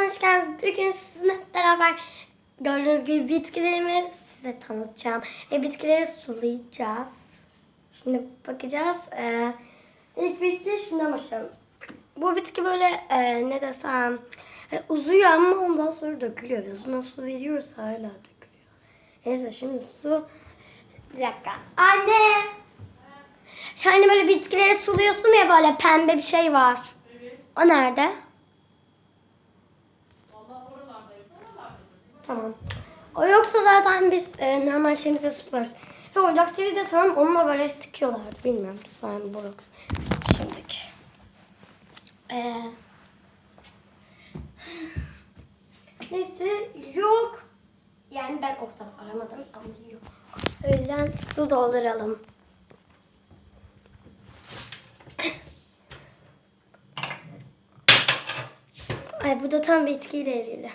Hoş geldiniz. Bugün sizinle beraber gördüğünüz gibi bitkilerimi size tanıtacağım. Ve bitkileri sulayacağız. Şimdi bakacağız. Ee, ilk bitki şimdiden başlayalım. Bu bitki böyle e, ne desem e, uzuyor ama ondan sonra dökülüyor. Biz buna su veriyoruz hala dökülüyor. Neyse şimdi su... Bir dakika. Anne! Hani böyle bitkileri suluyorsun ya böyle pembe bir şey var. O nerede? Tamam. O yoksa zaten biz e, normal şeyimize sularız. Ve ocak sivri de sanırım onunla böyle sıkıyorlardı. Bilmiyorum. Slime box. Şimdiki. Ee, neyse yok. Yani ben orada aramadım ama yok. O yüzden su dolduralım. Ay bu da tam bitkiyle ilgili.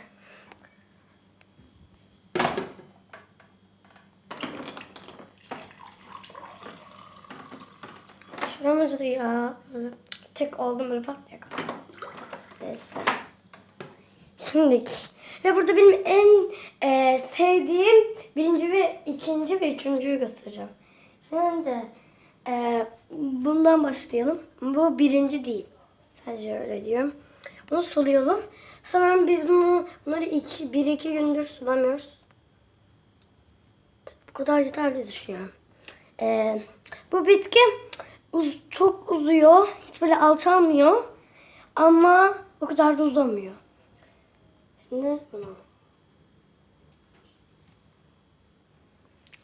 Şuram acıdı ya. Böyle tek oldum böyle bak ya. Neyse. Şimdiki. Ve burada benim en e, sevdiğim birinci ve ikinci ve üçüncüyü göstereceğim. Şimdi e, bundan başlayalım. Bu birinci değil. Sadece öyle diyorum. Bunu sulayalım. Sanırım biz bunu bunları iki, bir iki gündür sulamıyoruz. Bu kadar yeter diye düşünüyorum. Ee, bu bitki uz, çok uzuyor. Hiç böyle alçalmıyor. Ama o kadar da uzamıyor. Şimdi bunu.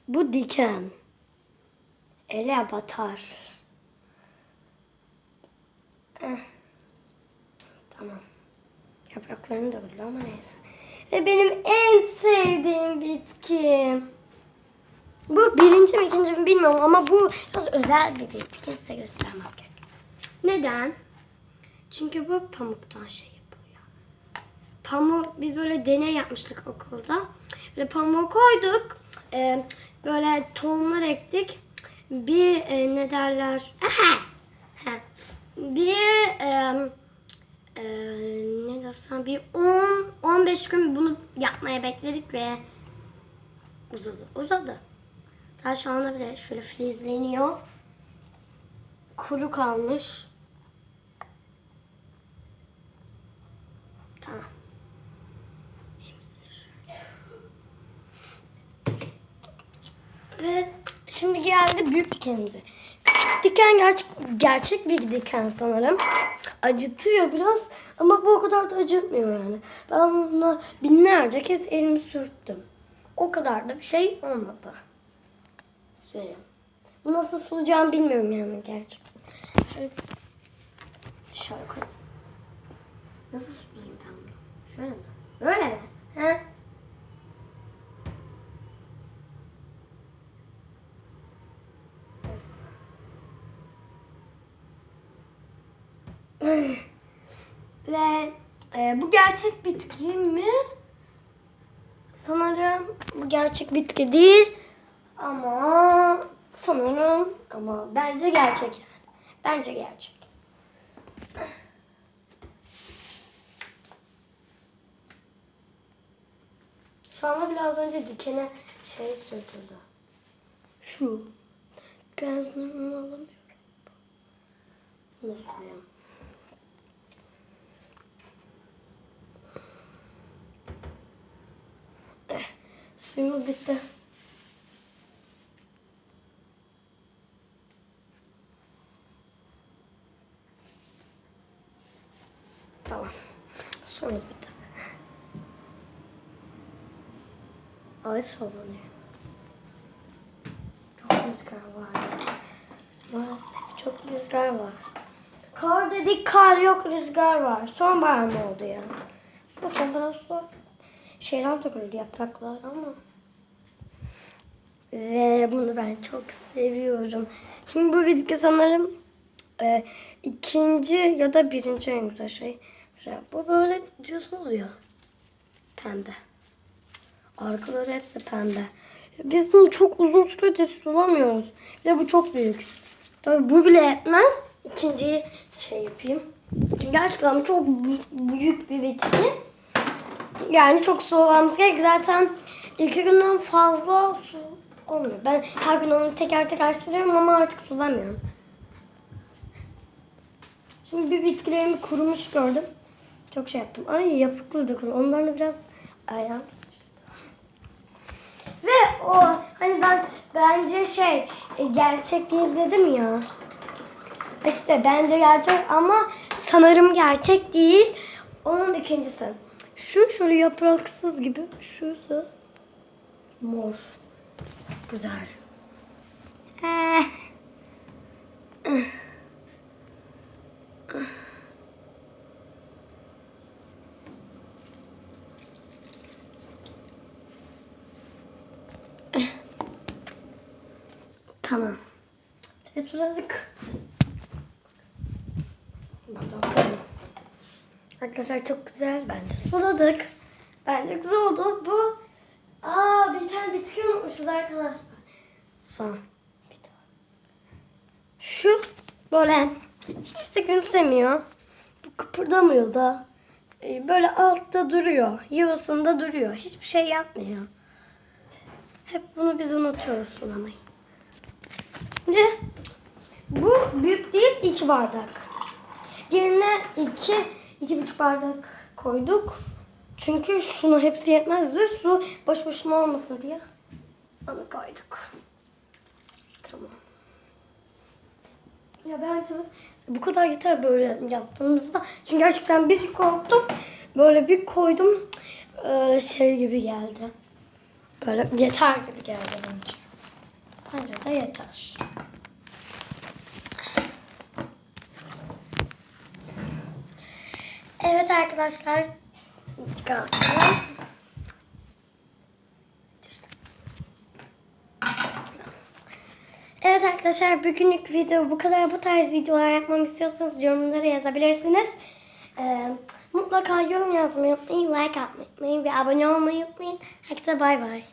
Bu diken. Ele batar. Tamam. Yapraklarını döküldü ama neyse. Ve benim en sevdiğim bitki. Bu birinci mi ikinci mi bilmiyorum ama bu biraz özel bir bitki. Size göstermem gerek. Neden? Çünkü bu pamuktan şey yapılıyor. Pamuk, biz böyle deney yapmıştık okulda. Böyle pamuğu koyduk. Ee, böyle tohumlar ektik. Bir e, ne derler? Aha! Ha. Bir e, e, ne desem bir 10 15 gün bunu yapmaya bekledik ve uzadı. Uzadı. Daha şu anda bile şöyle filizleniyor. Kuru kalmış. Tamam. Ve şimdi geldi büyük dikenimize. Küçük diken gerçek, gerçek bir diken sanırım. Acıtıyor biraz ama bu o kadar da acıtmıyor yani. Ben buna binlerce kez elimi sürttüm. O kadar da bir şey olmadı. Söyleyeyim. Bu nasıl sulayacağımı bilmiyorum yani gerçekten. Şöyle, şöyle koy. Nasıl sulayayım ben bunu? Şöyle mi? Böyle mi? He? Ve e, bu gerçek bitki mi? Sanırım bu gerçek bitki değil. Ama sanırım ama bence gerçek yani. Bence gerçek. Şu anda bile az önce dikene şey sürtüldü. Şu. Gözlerimi alamıyorum. Nasıl ya? Eh, Suyumuz bitti. Tamam. Suyumuz bitti. Ay sallanıyor. Çok rüzgar var. Maalesef çok rüzgar var. Kar dedik kar yok rüzgar var. Sonbahar mı oldu ya? Aslında sonbahar su şeyler döküldü yapraklar ama. Ve bunu ben çok seviyorum. Şimdi bu bitki sanırım e, ikinci ya da birinci en güzel şey. Mesela Bu böyle diyorsunuz ya. Pembe. Arkaları hepsi pembe. Biz bunu çok uzun süredir sulamıyoruz. Bir de bu çok büyük. Tabii bu bile yetmez. İkinciyi şey yapayım. Gerçekten çok bü- büyük bir bitki. Yani çok su olmamız gerek. Zaten iki günden fazla su olmuyor. Ben her gün onu teker teker suluyorum ama artık sulamıyorum. Şimdi bir bitkilerimi kurumuş gördüm. Çok şey yaptım. Ay yapıklı da kuru. Ondan da biraz ayağım Ve o hani ben bence şey e, gerçek değil dedim ya. İşte bence gerçek ama sanırım gerçek değil. Onun ikincisi. Şu şöyle yapraksız gibi. Şusu mor. Güzel. Eh. Tamam. Suladık. Arkadaşlar çok güzel. Bence suladık. Bence güzel oldu. Bu Aa bir tane bitki unutmuşuz arkadaşlar. Son. Şu böyle hiçbir şey gülümsemiyor. Bu kıpırdamıyor da. Ee, Böyle altta duruyor. Yuvasında duruyor. Hiçbir şey yapmıyor. Hep bunu biz unutuyoruz sulamayı. Şimdi bu büyük değil iki bardak. Diğerine iki, iki buçuk bardak koyduk. Çünkü şunu hepsi yetmezdi. Su boş boşuna olmasın diye onu koyduk. Tamam. Ya bence bu kadar yeter böyle yaptığımızda. Çünkü gerçekten bir korktum. Böyle bir koydum. Ee, şey gibi geldi. Böyle yeter gibi geldi bence. Bence de yeter. Evet arkadaşlar. Çıkalım. Evet arkadaşlar bugünlük video bu kadar. Bu tarz videolar yapmamı istiyorsanız yorumlara yazabilirsiniz. Ee, mutlaka yorum yazmayı unutmayın, like atmayı unutmayın ve abone olmayı unutmayın. Herkese bay bay.